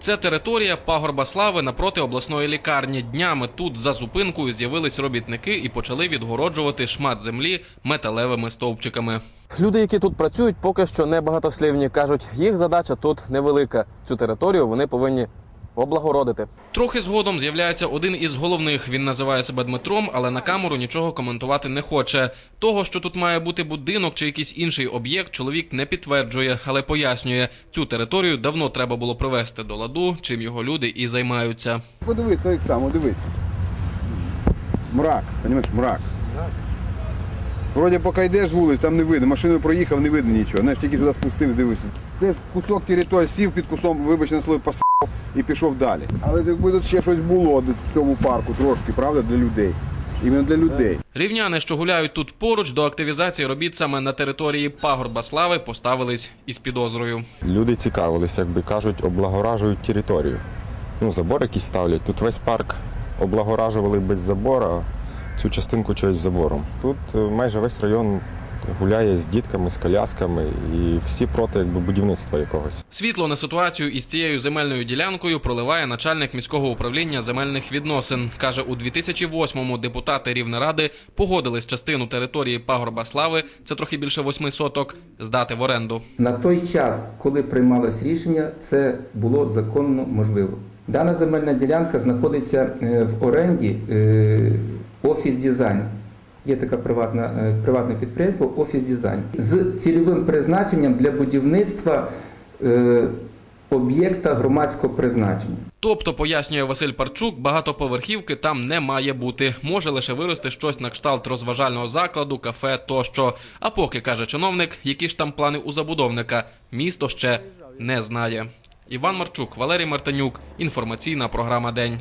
Це територія пагорба слави напроти обласної лікарні. Днями тут за зупинкою з'явились робітники і почали відгороджувати шмат землі металевими стовпчиками. Люди, які тут працюють, поки що не багатослівні. кажуть, їх задача тут невелика. Цю територію вони повинні облагородити. Трохи згодом з'являється один із головних. Він називає себе Дмитром, але на камеру нічого коментувати не хоче. Того, що тут має бути будинок чи якийсь інший об'єкт, чоловік не підтверджує, але пояснює, цю територію давно треба було привести до ладу, чим його люди і займаються. Подивись, так само, дивись. Мрак, розумієш, мрак. Вроді поки йдеш з вулиць, там не видно. Машиною проїхав, не видно нічого. Знаєш, тільки сюди спустив, дивишся. Ти кусок території сів під кустом, вибач на слово, посав і пішов далі. Але якби тут ще щось було в цьому парку трошки, правда, для людей. Іменно для людей. Рівняни, що гуляють тут поруч, до активізації робіт саме на території пагорба слави поставились із підозрою. Люди цікавились, як би кажуть, облагоражують територію. Ну, забор якийсь ставлять. Тут весь парк облагоражували без забора, цю частинку чогось з забором. Тут е, майже весь район гуляє з дітками, з колясками, і всі проти якби, будівництва якогось. Світло на ситуацію із цією земельною ділянкою проливає начальник міського управління земельних відносин. Каже, у 2008-му депутати Рівнеради погодились частину території пагорба слави, це трохи більше восьми соток, здати в оренду. На той час, коли приймалось рішення, це було законно можливо. Дана земельна ділянка знаходиться е, в оренді е, офіс дизайн. Є таке приватне, е, приватне підприємство Офіс Дизайн з цільовим призначенням для будівництва е, об'єкта громадського призначення. Тобто, пояснює Василь Парчук, багатоповерхівки там не має бути. Може лише вирости щось на кшталт розважального закладу, кафе тощо. А поки каже чиновник, які ж там плани у забудовника, місто ще не знає. Іван Марчук, Валерій Мартинюк. Інформаційна програма День.